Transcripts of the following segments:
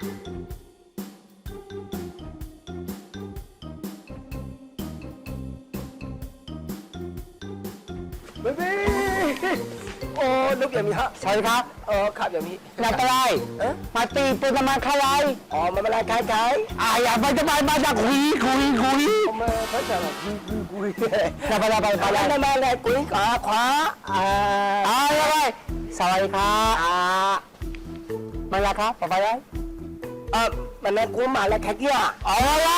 เบบี้โอ้ลูกอย่างนี้ฮะสวัสดีครับเออครับอย่างนี้อยากอะไรเมาตีปุณมาคารายอ๋อมัเป็นอะไรคล้ายอ่าอยาไปจะไปมาจากคุยคุยคุยมาพัชระเจ้าคุยคุยคุยอยากไปอยากไปไปอะไปอะไปมาเลยกุยขวาขวาอ่าอ่าอยากไปสวัสดีครับอ่ามันละครับไปไปเลย เออมันไม่กูมาแล้วแค่กี้ยเอาอะไร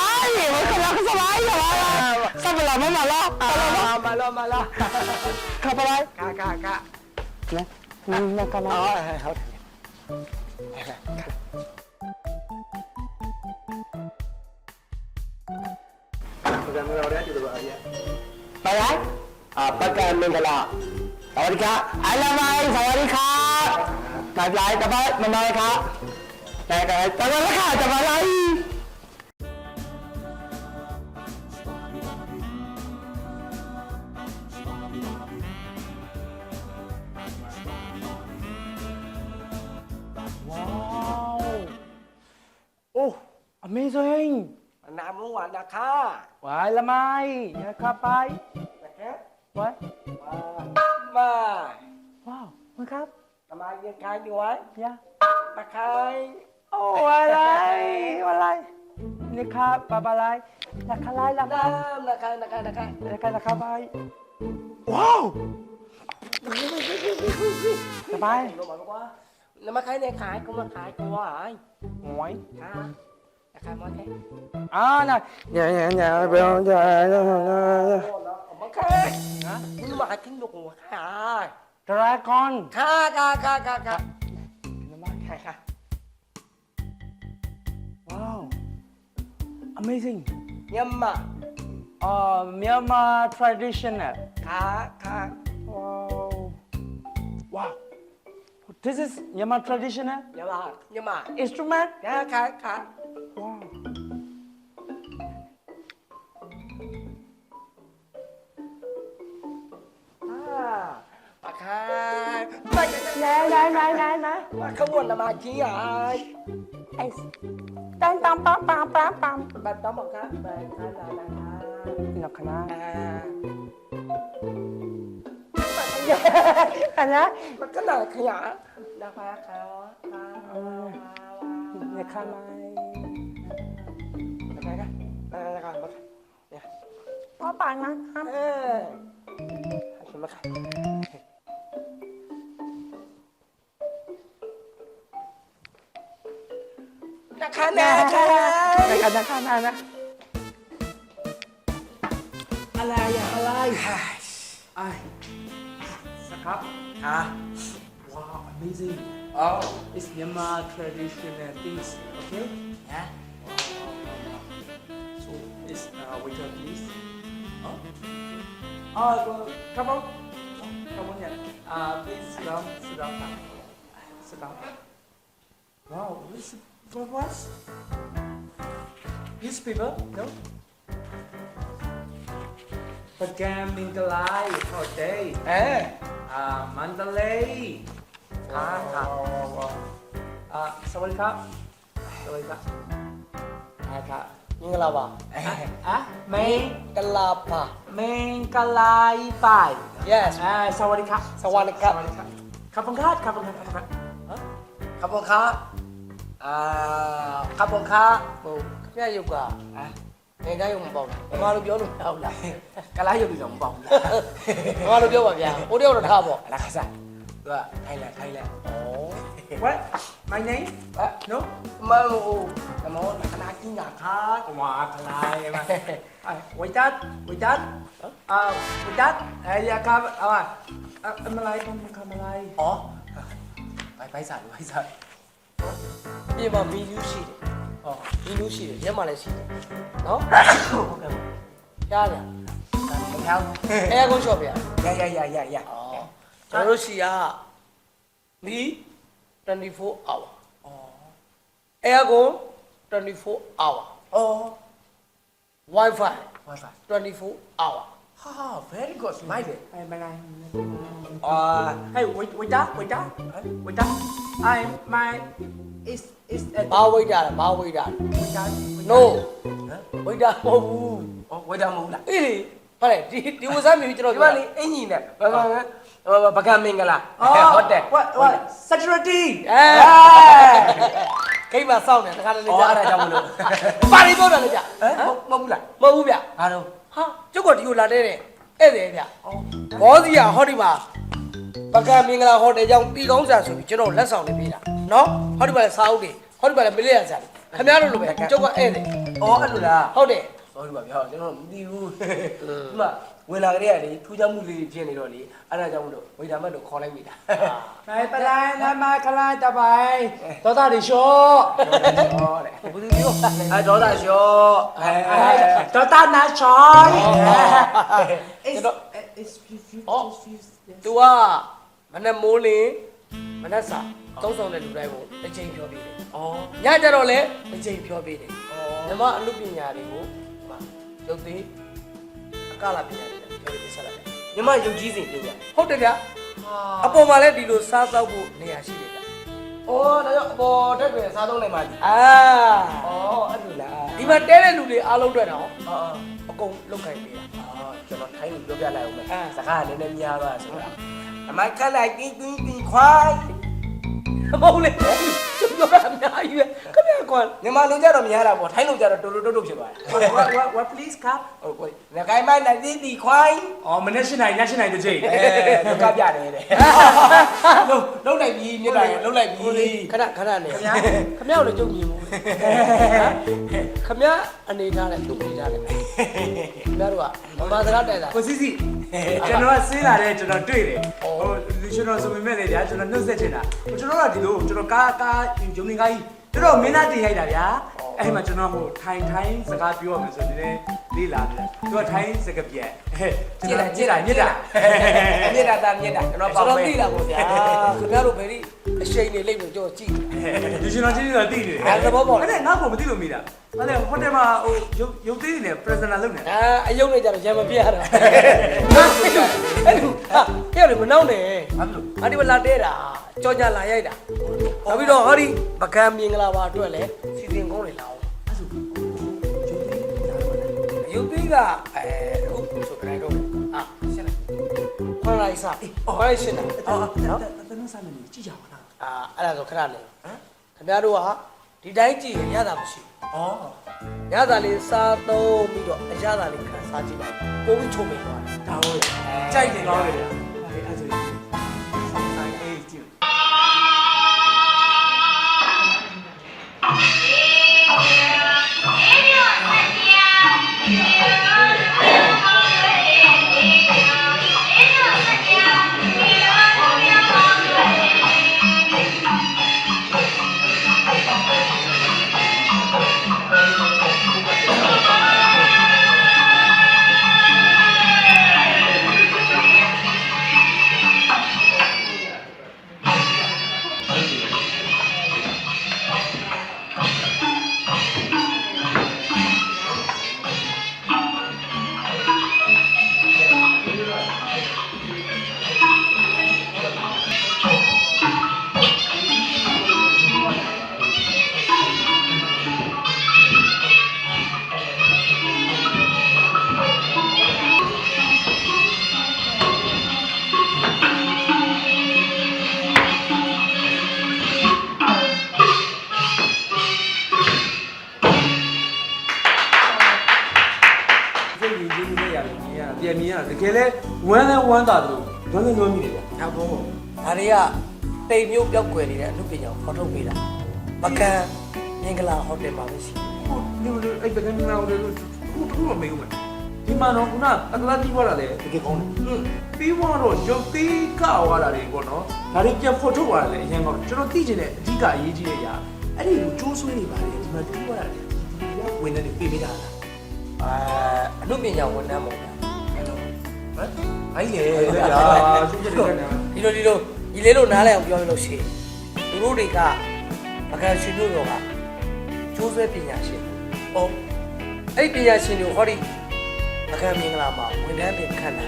มันกำลังสบายอยู่อะไรสับเวลาไม่มาแล้วมาแล้วมาแล้วขับอะไรกะกะกะนะนั่นก็มันเราได้ะไรไปไหนอ่าประกันเมืองกะลาสวัสดีครับไอ้ละไมสวัสดีครับไปายหลายแต่ว่ามันน้อครับ ได้ได้ตอนนั้นค่ะจะมาอะไรว้าวโอ้ amazing น้ำลงหวานนะค่ะหวานละไม่นะครับไปนะครับไว้มาว้าวมาครับทำไมยังคายอยู่ไว้ยะตมาคาย โอ้อะไรอะไรนี่ครับปลาปลาไรราคาไรราคาราคาราคาราคาราคาราคาไปว้าวสบายลงมาบอกว่าแล้วมาขายในขายกูมาขายกูว่าไอ้หวยค่ะราคามอแค่อ่าน่ะเนี่ยเนี่ยเนี่ยไปลองจะจะจะมาขายนะมึงมาทิ้งลูกหัวค่ะดราก้อนค่ะค่ะค่ะค่ะค่ะมาขายค่ะ Wow. Amazing. Myanmar. Uh, Myanmar traditional. Eh? Ka, ka. Wow. Wow. This is Myanmar traditional? Eh? Myanmar. Myanmar. Instrument? Ka, ka, ka. Wow. Ah, pakai. Nah, nah, nah, nah, nah. Wah, kamu nama ปั๊มปั๊มปั๊มปั๊มปั๊มบัตรต้องบอกครับบัตรค่ะลาลาค่ะหนักขนาข้าวนาบัตรขยะอันนี้มันก็หนักขยะนะคะค่ะค่ะเนี่ยข้านาอะไรกันอะไรกันมาเนี่ยพ่อปังนะครับเออมาค่ะ นมาขายนะคะนะคะ Nó khả năng khả năng nè. อะไรอะอะไร Ai. Sakap. ค่ะ Wow, amazing. อ๋อ It's Myanmar traditional things. Okay? นะ So it's uh, waiter please. Oh. Uh, well, come on. Come on here. Uh, please sit down. Sit down. now. Sit down. Wow, what's what was? Newspaper? No. Program Mingalai for day. เออ Uh, Mandalay. ค่ะค่ะ Uh, สวัสดีครับ สวัสดีครับอ่าครับมิงกะลาบะอะเมงกะลาบะเมงกะลายไป yes อ่าสวัสดีครับสวัสดีครับ สวัสดีครับ ขอบคุณครับ ขอบคุณครับ ขอบคุณครับ ขอบคุณครับ อ่าขอบคุณครับဟိုခင်ဗျားရုပ်ကအာနေကြရုပ်မပေါ့ဘူးဘာလို့ပြောလို့မဟုတ်လား ကလာရုပ်ပြီးတော့မပေါ့ဘူး ဘာလို့ပြောပါဗျာဟိုတယောက်တော့ထားပေါ့ လားခါစားသူကထိုင်လိုက်ထိုင်လိုက် ဩ What my name အဲ no မဟုတ်ဓမ္မောခဏကြီးညာခါ ဝါကလာရမအဲဝိတ်တ်ဝိတ်တ်အာဝိတ်တ်အဲရကအာအမလိုက်ကမလိုက် ဩ ဘိုင်ဘိုင်စားဘိုင် စားဒီမှာဗီဒီယိုရှိတယ်ဟောဗီဒီယိုရှိတယ်ရက်မှလည်းရှိတယ်နော်ဟုတ်ကဲ့ကြားကြမထောက်အဲကုန်းရှော့ဗျာရရရရရဩကျွန်တော်တို့ရှိရမီ24 hour ဩအဲကုန်း24 hour ဩ wifi wifi 24 hour ဟာ very good မိုက်တယ်အဲမလိုက်အာ Hey, wait, wait, that, wait, that, wait, that. I, my, is, is, uh, ဘာဝိတာလဲဘာဝိတာလဲ wait, that, wait, no that. ဝိတာမဟုတ်ဘူး Oh, wait, that, move, lah. အေးလေဘဟုတ်တယ်ဒီဒီဝစားမျိုးကျွန်တော်ဒီမလေးအင်ကြီးနဲ့ဘာဘာဘာပကံမင်္ဂလာအော်ဟုတ်တယ် what what security အဲ ခိတ်မှာစောင့်နေတခါတလေအော်ကြာအဲ့ဒါကြောင့်မလို့ပါရီပြောတယ်လေကြာဟမ်မဟုတ်ဘူးလားမဟုတ်ဘူးဗျဘာတော့ ဟာကျုပ်ကဒီကိုလာတဲ့တဲ့ဧည့်သည်ဗျဘောစီကဟောဒီမှာပကံမင်္ဂလာဟိုတယ်ကြောင့်ပြီးကောင်းစာဆိုပြီးကျွန်တော်လက်ဆောင်လေးပေးတာနော်ဟောဒီမှာလည်းစာအုပ်တွေဟောဒီမှာလည်းမလေးရစာတွေခင်ဗျားတို့လိုပဲကျုပ်ကဧည့်သည်အော်အဲ့လိုလားဟုတ်တယ် sorry ပါဗျာကျွန်တော်မသိဘူးဒီမှာဝင်လာကြတဲ့ကလေထူးခြားမှုလေးဖြစ်နေတော့လေအဲ့ဒါကြောင့်မလို့ဝေဒါမတ်တို့ခေါ်လိုက်မိတာနိုင်ပလိုင်းနိုင်မခလိုင်းတပိုင်တော်တာဒီရှော့ဟောတဲ့ဘယ်သူပြောလဲအဲဒေါသရှော့အဲတော်တာနာချောင်းကျွန်တော် it's fifty ဩ तू ကမနက်မိုးလင်းမနက်စာသုံးဆောင်တဲ့လူတိုင်းကိုတစ်ချိန်ပြောပေးတယ်အော်ညကြတော့လည်းတစ်ချိန်ပြောပေးတယ်ညီမအမှုပညာတွေကိုဟို ရုပ်သေးအကလာပညာတွေပြောပေးဆက်လိုက်တယ်ညီမယုံကြည်စိတ်ပြင်ရဟုတ်တယ်ဗျာအပေါ်မှာလည်းဒီလိုစားသောက်ဖို့နေရာရှိတယ်ဗျာအော်ဒါကြောင့်အပေါ်တက်တွေစားသုံးနိုင်ပါသည်အာအော်အဲ့လိုလားဒီမှာတဲတဲ့လူတွေအားလုံးတွေ့တော့အော်အကုန်လောက်ခိုင်းပေးတာအော်ကျွန်တော်ထိုင်းလို့ပြောပြလိုက်အောင်မယ်အာစကားကနည်းနည်းများသွားဆိုတာအမခက်လိုက်တင်းတင်းတင်းခွိုင်း မဟုတ်လေကျွန်တော်ကအများကြီးပဲခင်ဗျာကွာမြန်မာလူကြတော့များတာပေါ့ထိုင်းလူကြတော့တူတူတုတ်တုတ်ဖြစ်သွားတယ် what what what please cup ဟုတ်ကိုငကိုင်းမနိုင်တင်းတင်းခွိုင်းအော်မနေ့ရှင်းနိုင်ညရှင်းနိုင်တဲ့ချိန်အဲလောကပြတယ်တဲ့လုံးလုံးလိုက်ပြီမြစ်တိုင်းလုံးလိုက်ပြီခဏခဏနေခင်ဗျာခင်ဗျာကိုလည်းကြုံမြင်မှုခင်ဗျာအနေထားနဲ့သူ့အနေထားနဲ့ခင်ဗျာတို့ကမမစကားတိုက်တာကိုစီစီကျွန်တော်ကစင်းလာတဲ့ကျွန်တော်တွေ့တယ်ဟိုလူ ကျွန်တော်ဆိုပေမဲ့လေဗျာကျွန်တော်နှုတ်ဆက်ချင်တာကျွန်တော်ကဒီလိုကျွန်တော်ကားကားဂျုံနေကားကြီးတို့တော့မင်းသားတင်ရိုက်တာဗျာအဲ့မှာကျွန်တော်ဟိုထိုင်ထိုင်စကားပြောရမယ်ဆိုဒီလေ လေးလာတယ်သူကထိုင်စကားပြက်ကျွန်တော်မြစ်တာမြစ်တာမြစ်တာတာမြစ်တာကျွန်တော်ကျွန်ပေါ့တော်ပဲသိတာပေါ့ဗျာခင်ဗျားတို့ဗေဒီအရှိန်နေလိမ့်လို့ကြောကြည့်ဒီကျွန်တော်ချင်းတော့တည်နေတယ်အဲ့ဒါဘောပေါ့အဲ့ဒါငါ့ကိုမသိလို့မိတာအဲ့ဒါဟိုတယ်မှာဟိုရုပ်ရုပ်သေးနေ presenter လုပ်နေအာအယုံနေကြတော့ရံမပြရတာအဲ့လိုဟာပြောလေမနှောင်းနဲ့ဘာလို့ဟာဒီမလာတဲတာကြောကြလာရိုက်တာနောက်ပြီးတော့ဟောဒီပကံမြင်္ဂလာပါအတွက်လည်းစီစဉ်ကောင်းနေလာအောင်အဲ့ဆို ရုပ်သေးလာတော့ယူပြီးကအဲအခုဆိုကြတော့အာရှင်းလိုက်ခွန်လိုက်စားခွန်လိုက်ရှင်းတာအော်နော်တတနစားနေကြည့်ကြပါလားအာအဲ့ဒါဆိုခဏနေခင်ဗျားတို့ကဒီတိုင်းကြည့်ရင်ရတာမရှိအော်ရတာလေးစားသုံးပြီးတော့အရသာလေးခံစားကြည့်လိုက်ပို့ပြီးချုံမိသွားတယ်ဒါဟုတ်ကြိုက်တယ်ကောင်းတယ် လဲဝမ်းလဲဝမ်းသာတယ်လို့ဝမ်းလဲဝမ်းမိတယ်ဗျာဒါဘောဒါတွေကတိမ်မျိုးပြောက်ွယ်နေတဲ့အမှုပညာကိုဖော်ထုတ်ပေးတာပကံမြင်္ဂလာဟိုတယ်မှာပဲရှိတယ်ဟိုဒီလိုအဲ့ပကန်းနာလို့ခုထုံးမမေးဘူးမဒီမှာတော့ခုနအကလာတီးသွားတာလေတကယ်ကောင်းတယ်ပြီးသွားတော့ရုပ်သေးကသွားတာတွေပေါ့နော်ဒါတွေပြန်ဖော်ထုတ်သွားတာလေအရင်ကကျွန်တော်သိချင်တဲ့အဓိကအရေးကြီးတဲ့အရာအဲ့ဒီလိုကျိုးဆွဲနေပါလေဒီမှာတီးသွားတာလေဝင်နေပြေးပေးတာလားအာအမှုပညာဝန်ထမ်းပေါ့ဗျာဟ မ်အိုင်လေဗျာသူကြတယ်နော်ဒီလိုဒီလိုဒီလေးလိုနားလည်အောင်ပြောရလို့ရှိရင်သူတို့တွေကပကံရှင်တို့ရောကကျိုးဆွဲပညာရှင်။ဟုတ်အဲ့ဒီပညာရှင်တွေဟောဒီပကံမြင်္ဂလာမှာဝန်ထမ်းပြင်ခန့်တာ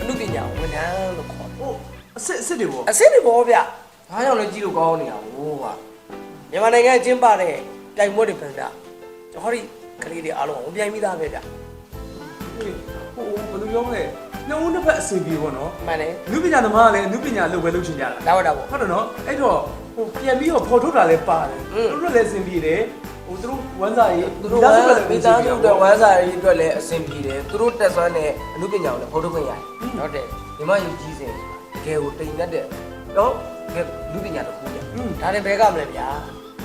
အမှုပညာဝန်ထမ်းလို့ခေါ်တယ်ဟိုအစ်စ်အစ်စ်တွေပေါ့။အစစ်တွေပေါ့ဗျာဘာကြောင့်လဲကြည့်လို့ကောင်းနေတာဟိုးဟာမြန်မာနိုင်ငံအကျင်းပတဲ့တိုင်ပွဲတွေပြန်ဗျာ။ဟောဒီကလေးတွေအားလုံးဝင်ပြိုင်ပြီးသားပဲဗျာ ဟိုဘယ်လိုပြောမလဲနှုံးတစ်ဖက်အစီအပြေပေါ့နော်မှန်တယ်လူပညာသမားကလည်းလူပညာအလုပ်ပဲလုပ်ချင်ကြတာဒါတော့ဒါပေါ့ဟုတ်တယ်နော်အဲ့တော့ဟိုပြန်ပြီးတော့ပေါ်ထုတ်တာလည်းပါတယ်သူတို့လည်းအစီအပြေတယ်ဟိုသူတို့ဝမ်းစာရေးသူတို့ဝမ်းမိသားစုအတွက်ဝမ်းစာရေးအတွက်လည်းအဆင်ပြေတယ်သူတို့တက်စွမ်းတဲ့အမှုပညာကိုလည်းဖော်ထုတ်ခွင့်ရတယ်ဟုတ်တယ်ညီမယုံကြည်စင်တကယ်ကိုတိမ်သက်တဲ့နော်တကယ်လူပညာတစ်ခုပြဒါနဲ့ဘဲကမလဲဗျာ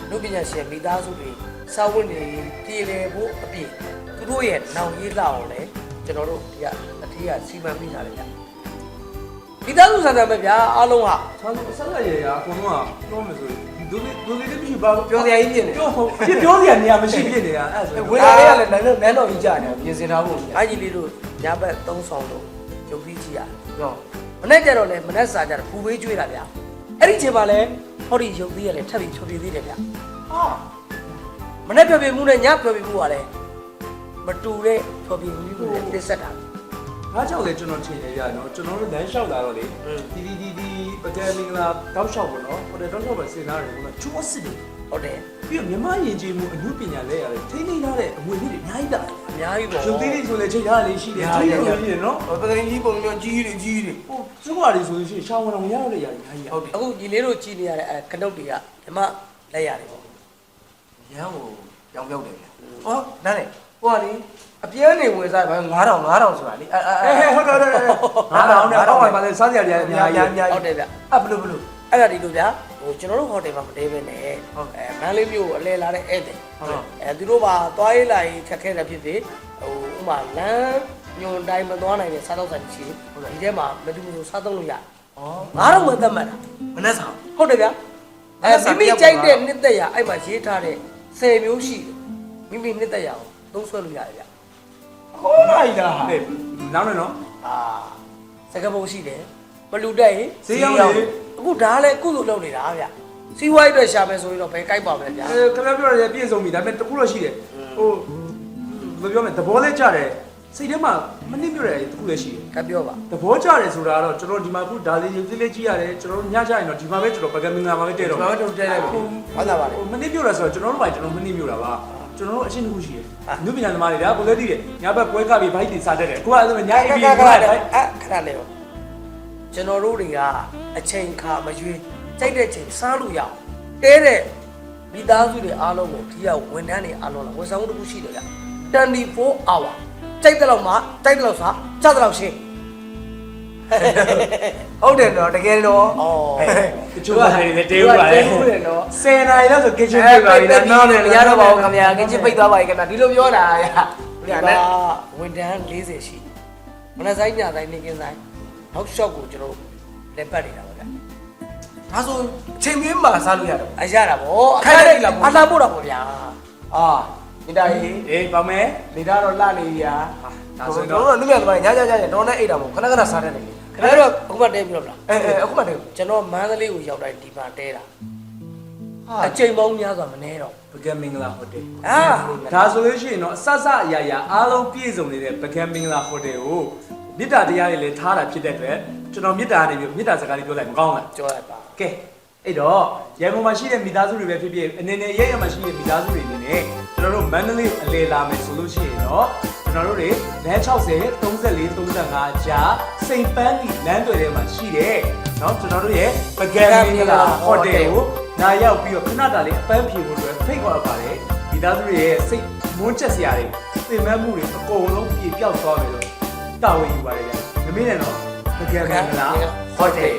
လူပညာရှင်မိသားစုတွေစာဝန်တွေပြည်လေဖို့အပြင်သူတို့ရဲ့နောင်ရေးလောက်အောင်လည်း ကျွန်တော်တို့ဒီကအထီးကစီမံမိထားတယ်ဗျာမိသားစုဆန္ဒပဲဗျာအားလုံးဟာဆန်းဆန်းရရရအကုန်လုံးကပြောမယ်ဆိုရင်ဒုလေးဒုလေးလည်းမရှိပါဘူးပြောစရာကြီးဖြစ်နေပြောဟုတ်ဖြစ်ပြောစရာနေရာမရှိဖြစ်နေတာအဲ့ဒါဆိုဝေလာလေးကလည်းနန်းနန်းတော်ကြီးကြာနေပြင်ဆင်ထားဖို့ညာအားကြီးလေးတို့ညဘက်သုံးဆောင်လို့ရုပ်ပြီးကြည့်ရနော်မနေ့ကျတော့လေမနေ့စာကျတော့ဖူပေးကျွေးတာဗျာအဲ့ဒီချိန်မှာလဲဟောဒီရုပ်သေးရလဲထပ်ပြီးချော်ပြသေးတယ်ဗျာဟာမနေ့ဖြော်ပြမှုနဲ့ညဖြော်ပြမှုကလည်း မတူတဲ့ဖြော်ပြမှုမျိုးနဲ့တစ်ဆက်တာ ဒါကြောင့်လေကျွန်တော်ထင်ရရနော်ကျွန်တော်တို့လမ်းလျှောက်လာတော့လေ อืม ဒီဒီဒီဒီပကံမင်္ဂလာတောက်လျှောက်ပေါ့နော်ဟိုတယ်တောက်လျှောက်ပဲစဉ်းစားတယ်ကွာချောစစ်တယ် ဟုတ်တယ် ပြီးတော့မြမယဉ်ကျေးမှုအမှုပညာလဲရတယ်ထိန်းထိန်းထားတဲ့အမွေလေးတွေအများကြီးတာ အများကြီးပေါ့ ရုပ်သေးလေးဆိုလေချိန်ရလေးရှိတယ်ထိန်းထိန်းလေးနော် ဟိုပကတိကြီးပုံမျိုးကြီးတွေကြီးတွေ ဟိုကျုပ်ကလေးဆိုလို့ရှိရင်ရှောင်းဝင်အောင်ရရတဲ့ຢာကြီးအများကြီး ဟုတ်တယ် အခုညီလေးတို့ကြည်နေရတဲ့အဲကနုတ်တွေကဓမ္မလက်ရတယ်ပေါ့ ရန်ကိုရောင်ပြောက်တယ်ဗျဟောနားလေ ဟိုကလေအပြင်းနေဝင်စားဘာ9000 9000ဆိုတာလေအဲအဲအဲဟုတ်တယ်ဟုတ်တယ်ငါတော့နဲ့တော့ပါလေစားကြရတယ်အများကြီးဟုတ်တယ်ဗျအဘလို့ဘလို့အဲ့ဒါဒီလိုဗျာဟိုကျွန်တော်တို့ဟိုတယ်မှာမတဲပဲနဲ့ဟုတ်အဲမန္တလေးမြို့ကိုအလဲလာတဲ့ဧည့်သည်ဟုတ်အဲသူတို့ပါသွားရေးလာရေးခက်ခဲတယ်ဖြစ်ဖြစ်ဟိုဥမာလမ်းညွန်တိုင်းမသွားနိုင်တဲ့စားတော့ဆိုင်ရှိဒီထဲမှာမတူမတူစားသုံးလို့ရတယ်ဩငါတော့မသက်မှတ်တာမနှက်ဆောင်ဟုတ်တယ်ဗျာအဲ့အဲဒါမိမိစာပြကြိုက်ပြတဲ့နှစ်သက်ရအဲ့မှာရေးထားတဲ့10မျိုးရှိတယ်မိမိနှစ်သက်ရအောင် သုံးဆွဲလို့ရတယ်ဗျာဟောလိုက်တာဟဲ့နောက်နဲ့နော်အာစကပုံရှိတယ်မလူတက်ရင်ဈေးရောက်လေအခုဒါလည်းကုသိုလ်လုပ်နေတာဗျာစီးပွားရေးအတွက်ရှာမယ်ဆိုရင်တော့ဘယ်ကြိုက်ပါမလဲဗျာအဲခဏပြောရပြည့်စုံပြီဒါပေမဲ့တခုတော့ရှိတယ်ဟိုဘယ်ပြောမလဲသဘောလဲကြတယ်စိတ်ထဲမှာမနစ်မြတ်တယ်တခုလည်းရှိတယ်ကပြောပါသဘောကျတယ်ဆိုတာကတော့ကျွန်တော်ဒီမှာခုဒါလေးရုပ်သေးလေးကြည့်ရတယ်ကျွန်တော်တို့ညကြရင်တော့ဒီမှာပဲကျွန်တော်ပကံမင်္ဂလာမှာပဲတည့်တော့ကျွန်တော်တို့တဲလိုက်ပြီဟုတ်တာပါလေဟိုမနစ်မြတ်တယ်ဆိုတော့ကျွန်တော်တို့ဘာကျွန်တော်မနစ်မြတ်တာပါ ကျွန်တော်တို့အရှင်းတစ်ခုရှိတယ်နုပညာသမားတွေဒါကိုလည်းသိတယ်ညဘက်ပွဲကပြီးဘိုက်တွေစားတတ်တယ်အခုကအဲ့လိုညအိပ်ပြီးခဘိုဏက်လေးဘိုက်အဲ့ခဏလေးကျွန်တော်တို့တွေကအချိန်ခါမရွေးကြိုက်တဲ့ချိန်စားလို့ရအောင်တဲတဲ့မိသားစုတွေအားလုံးကိုဒီကဝန်ထမ်းတွေအားလုံးလားဝန်ဆောင်မှုတစ်ခုရှိတယ်ဗျ24 hour ကြိုက်တဲ့လောက်မှကြိုက်တဲ့လောက်စားကြတဲ့လောက်ရှင်း ဟုတ်တယ်နော်တကယ်တော့ဩတချို့ကလည်းတေးဦးပါလေဟုတ်တယ်နော်10နာရီလောက်ဆို kitchen အဲပြေးပါပိတ်ပြီပိတ်ပြီးနေရတော့ပါဘူးခင်ဗျာကချင်းပိတ်သွားပါပြီခင်ဗျာဒီလိုပြောတာရဒီကဝန်ထမ်း40ရှိမနက်ဆိုင်ညဆိုင်နေကင်းဆိုင်နောက်လျှော့ကိုကျွန်တော်လက်ပတ်နေတာပါဗျဒါဆိုချိန်မင်းမှာစားလို့ရတယ်အရတာဗောခက်တယ်လားဗောအလားပို့တာဗောဗျာအာ မိသားကြီးအေးပါမယ်နေတော့လှနေရဒါဆိုရင်တော့တော့တို့ကလူမြတ်သမားညညညညတော့နဲ့အိတ်တာမဟုတ်ခဏခဏစားတတ်တယ်လေခင်ဗျားတို့အခုမှတဲပြီးတော့လားအဲအဲအခုမှတည်းကျွန်တော်မန္တလေးကိုရောက်တိုင်းဒီမှာတဲတာဟာအချိန်ပေါင်းများစွာမနေတော့ပကံမင်္ဂလာဟိုတယ်အာဒါဆိုလို့ရှိရင်တော့အဆဆအရာရာအားလုံးပြည့်စုံနေတဲ့ပကံမင်္ဂလာဟိုတယ်ကိုမေတ္တာတရားတွေလည်းထားတာဖြစ်တဲ့အတွက်ကျွန်တော်မေတ္တာနေပြီးမေတ္တာစကားလေးပြောလိုက်မကောင်းလားကြောက်ရပါကဲ အဲ့တော့ရန်ကုန်မှာရှိတဲ့မိသားစုတွေပဲဖြစ်ဖြစ်အနေနဲ့ရဲရဲမှာရှိတဲ့မိသားစုတွေအနေနဲ့ကျွန်တော်တို့မန္တလေးကိုအလေလာမယ်ဆိုလို့ရှိရင်တော့ကျွန်တော်တို့တွေလမ်း60 34 35ကြားစိန်ပန်းလီလမ်းတွေထဲမှာရှိတဲ့เนาะကျွန်တော်တို့ရဲ့ပကံမင်္ဂလာဟိုတယ်ကိုလာရောက်ပြီးတော့ခဏတာလေးအပန်းဖြေဖို့အတွက်ဖိတ်ခေါ်ပါတယ်မိသားစုတွေရဲ့စိတ်မွန်းချက်စရာတွေသင်မမှုတွေအကုန်လုံးပြေပြောက်သွားပြီလို့တာဝန်ယူပါတယ်ဗျာမမေ့နဲ့နော်ပကံမင်္ဂလာဟိုတယ်